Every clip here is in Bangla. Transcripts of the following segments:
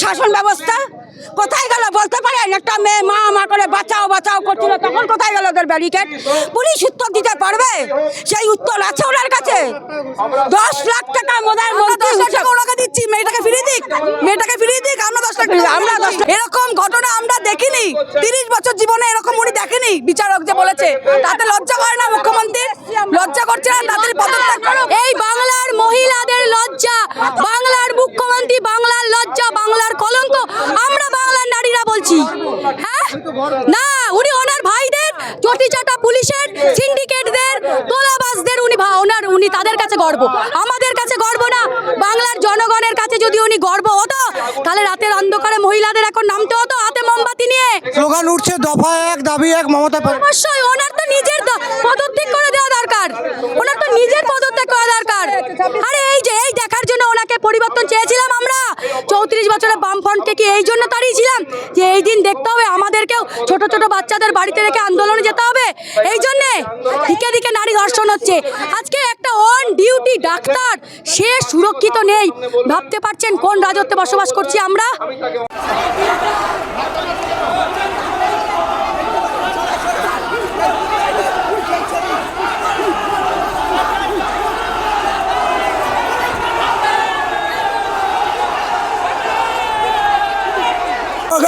শাসন ব্যবস্থা? কোথায় গেল? বলতে পারেন একটা মেয়ে মা মা করে বাঁচাও বাঁচাও করছিল তখন কোথায় গেল ওদের ব্যারিকেড পুলিশ উত্তর দিতে পারবে? সেই উত্তর আছে ওনার কাছে। দশ লাখ টাকা মোদার ওনাকে দিচ্ছি মেয়েটাকে ফিরিয়ে দিক। মেয়েটাকে ফিরিয়ে দিক আমরা দশ লাখ আমরা দশ এরকম ঘটনা আমরা দেখিনি। তিরিশ বছর জীবনে এরকম উনি দেখেনি বিচারক যে বলেছে। তাতে লজ্জা করে না মুখ্যমন্ত্রী লজ্জা করছে না তাদের পদত্যাগ। এই লজ্জা বাংলার মুখ্যমন্ত্রী বাংলার লজ্জা বাংলার কলঙ্ক। আমরা বাংলার নারীরা বলছি। হ্যাঁ? না উনি ওনার ভাইদের চটি চাটা পুলিশের সিন্ডিকেটদের তোলাবাজদের উনি ভা- ওনার উনি তাদের কাছে গর্ব। আমাদের কাছে গর্ব না। বাংলার জনগণের কাছে যদি উনি গর্ব হতো তাহলে রাতের অন্ধকারে মহিলাদের এখন নামতে হতো হাতে মোমবাতি নিয়ে। স্লোগান উঠছে দফা এক দাবি এক মমতা অবশ্যই ওনার তো নিজের দ- পদত্যাগ করে দেওয়া দরকার ওনার তো নিজের পদত্যাগ করা দরকার আরে এই যে এই দেখার জন্য ওনাকে পরিবর্তন চেয়েছিলাম আমরা চৌত্রিশ বছরের বামফ্রন্টকে কি এই জন্য তাড়িয়েছিলাম যে এই দিন দেখতে হবে আমাদেরকেও ছোট ছোট বাচ্চাদের বাড়িতে রেখে আন্দোলনে যেতে হবে। এই জন্যে দিকে দিকে নারী ধর্ষণ হচ্ছে। আজকে একটা অন ডিউটি ডাক্তার, সে সুরক্ষিত নেই। ভাবতে পারছেন কোন রাজত্বে বসবাস করছি আমরা?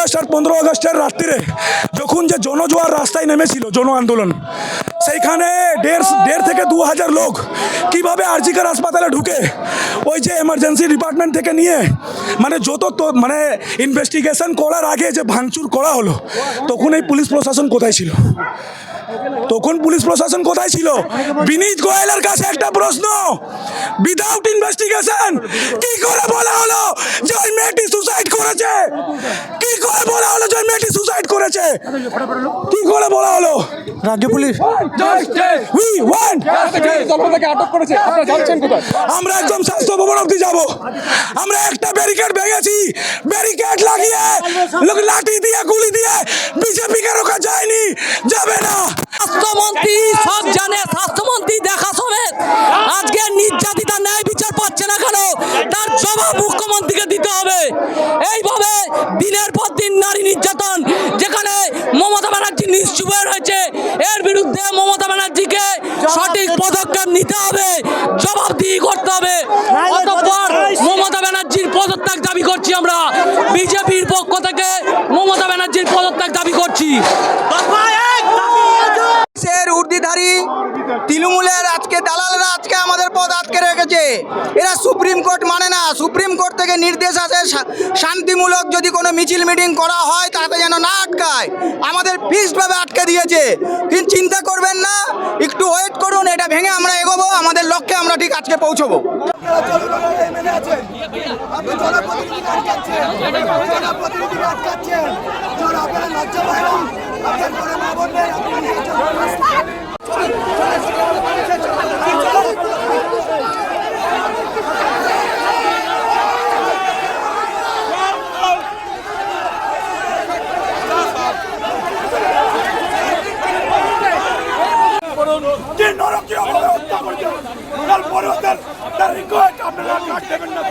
আগস্ট আর পনেরো আগস্টের রাত্রিরে যখন যে জনজোয়ার রাস্তায় নেমেছিল জন আন্দোলন, সেইখানে দেড় দেড় থেকে দু হাজার লোক কীভাবে আরজিকার হাসপাতালে ঢুকে ওই যে এমার্জেন্সি ডিপার্টমেন্ট থেকে নিয়ে মানে যত তো মানে ইনভেস্টিগেশন করার আগে যে ভাঙচুর করা হলো, তখন এই পুলিশ প্রশাসন কোথায় ছিল? তখন পুলিশ প্রশাসন কোথায় ছিল? বিনীত গোয়েলের কাছে একটা প্রশ্ন। উইদাউট ইনভেস্টিগেশন কি করে বলা হলো যে ওই মেয়েটি সুসাইড করেছে? কি করে বলা হলো যে ওই মেয়েটি সুসাইড করেছে? কি করে বলা হলো? রাজ্য পুলিশ। উই ওয়ান্ট আমরা একদম স্বাস্থ্য ভবন অব্দি যাব। আমরা একটা ব্যারিকেড ভেঙেছি। ব্যারিকেড লাগিয়ে লোক লাঠি দিয়ে গুলি দিয়ে বিজেপিকে রোকা যায়নি যাবে না। নিশ্চুপ রয়েছে এর বিরুদ্ধে মমতা ব্যানার্জিকে সঠিক পদক্ষেপ নিতে হবে জবাবদিহি করতে হবে। অতঃপর মমতা ব্যানার্জির পদত্যাগ দাবি করছি আমরা। বিজেপির পক্ষ থেকে মমতা ব্যানার্জির পদত্যাগ দাবি করছি। দেশের তৃণমূলের আজকে দালালরা আজকে আমাদের পদ আটকে রেখেছে এরা সুপ্রিম কোর্ট মানে না সুপ্রিম কোর্ট থেকে নির্দেশ আছে শান্তিমূলক যদি কোনো মিছিল মিটিং করা হয় তাতে যেন না আটকায় আমাদের ফিক্সডভাবে আটকে দিয়েছে কিন্তু চিন্তা করবেন না একটু ওয়েট করুন এটা ভেঙে আমরা এগোবো আমাদের লক্ষ্যে আমরা ঠিক আজকে পৌঁছবো যে নরকীয় ভাবে হত্যা করছে তারপরে ওদের তার রিকোয়েস্ট আপনারা কাট দেবেন না।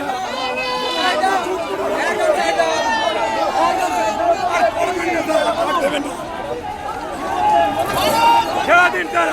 সারাদিন তার